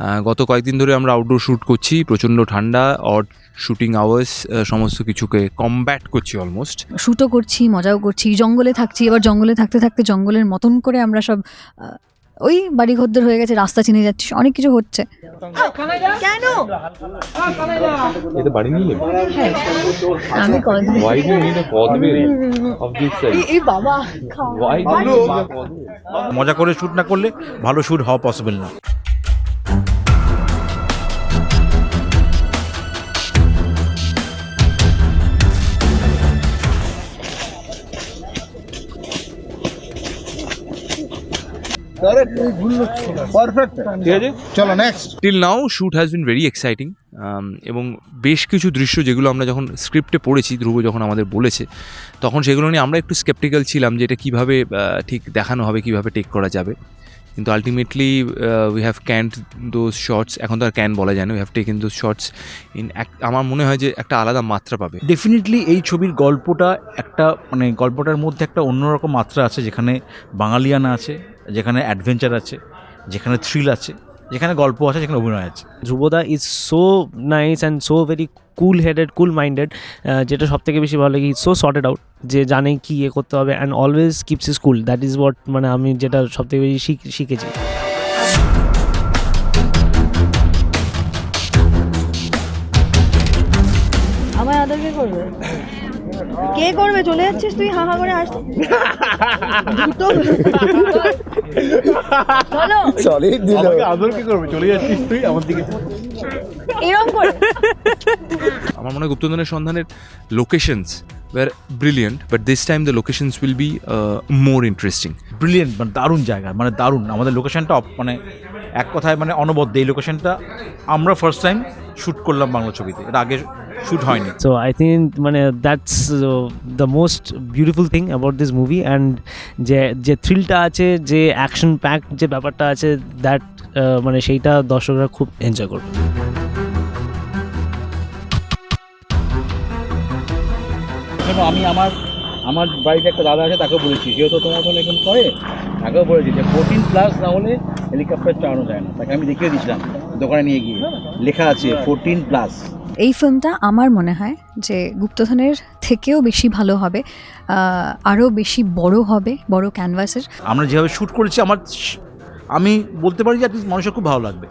আহ, গত কয়েকদিন ধরে আমরা আউটডোর শ্যুট করছি প্রচণ্ড ঠান্ডা অড শুটিং আওয়ার্স সমস্ত কিছুকে কমব্যাট করছি অলমোস্ট শ্যুটও করছি মজাও করছি জঙ্গলে থাকছি এবার জঙ্গলে থাকতে থাকতে জঙ্গলের মতন করে আমরা সব ওই বাড়ি ঘরদের হয়ে গেছে রাস্তা চিনে যাচ্ছি অনেক কিছু হচ্ছে। কেন? এটা বাড়ি নিয়ে আমি Why do you need a cosplay of this size? এই বাবা Why do you need a cosplay? মজা করে শুট না করলে ভালো শুট হওয়া পসিবল না। চলো next till now has been very exciting এবং বেশ কিছু দৃশ্য যেগুলো আমরা যখন স্ক্রিপ্টে পড়েছি ধ্রুব যখন আমাদের বলেছে তখন সেগুলো নিয়ে আমরা একটু স্কেপটিক্যাল ছিলাম যে এটা কীভাবে ঠিক দেখানো হবে কীভাবে টেক করা যাবে। কিন্তু ultimately we have canned those shots এখন তো আর ক্যান বলা যায় না we have taken those shots in আমার মনে হয় যে একটা আলাদা মাত্রা পাবে। ডেফিনেটলি এই ছবির গল্পটা একটা মানে গল্পটার মধ্যে একটা অন্যরকম মাত্রা আছে যেখানে বাঙালিয়ানা আছে যেখানে অ্যাডভেঞ্চার আছে যেখানে থ্রিল আছে যেখানে গল্প আছে যেখানে অভিনয় আছে। ধ্রুবদা is so nice and so very cool headed cool minded যেটা সব থেকে বেশি ভালো লাগে ইজ সো সর্টেড আউট যে জানে কি ইয়ে করতে হবে and always keeps his cool that is what মানে আমি যেটা সব থেকে বেশি শিখ- শিখেছি। আমায় আদর কে করবে? কে করবে? চলে যাচ্ছিস তুই? হা হা করে আস দুটো চলো আদর কি করবে? চলে যাচ্ছিস তুই? আমার দিকে এরকম করে। আমার মনে হয় গুপ্তধনের সন্ধানের locations were brilliant but this time the locations will be more interesting brilliant মানে দারুণ জায়গা মানে দারুণ। আমাদের লোকেশনটা মানে এক কথায় মানে অনবদ্য এই লোকেশনটা আমরা ফার্স্ট টাইম শ্যুট করলাম বাংলা ছবিতে। এর আগে শ্যুট হয়নি। সো আই থিঙ্ক মানে that's the most beautiful thing about this movie and যে যে থ্রিলটা আছে যে অ্যাকশন প্যাক যে ব্যাপারটা আছে দ্যাট মানে সেইটা দর্শকরা খুব এনজয় করবে। আমি আমার আমার বাড়িতে একটা দাদা আছে তাকে বলেছি। যেহেতু তোমার মতন এখন করে তাকেও বলেছি যে ফোরটিন প্লাস না হলে হেলিকপ্টার চালানো যায় না। তাকে আমি দেখিয়ে দিয়েছিলাম দোকানে নিয়ে গিয়ে। লেখা আছে ফোরটিন প্লাস এই ফিল্মটা আমার মনে হয় যে গুপ্তধনের থেকেও বেশি ভালো হবে আরও বেশি বড় হবে বড় ক্যানভাসের আমরা যেভাবে শ্যুট করেছি আমার আমি বলতে পারি যে মানুষের খুব ভালো লাগবে।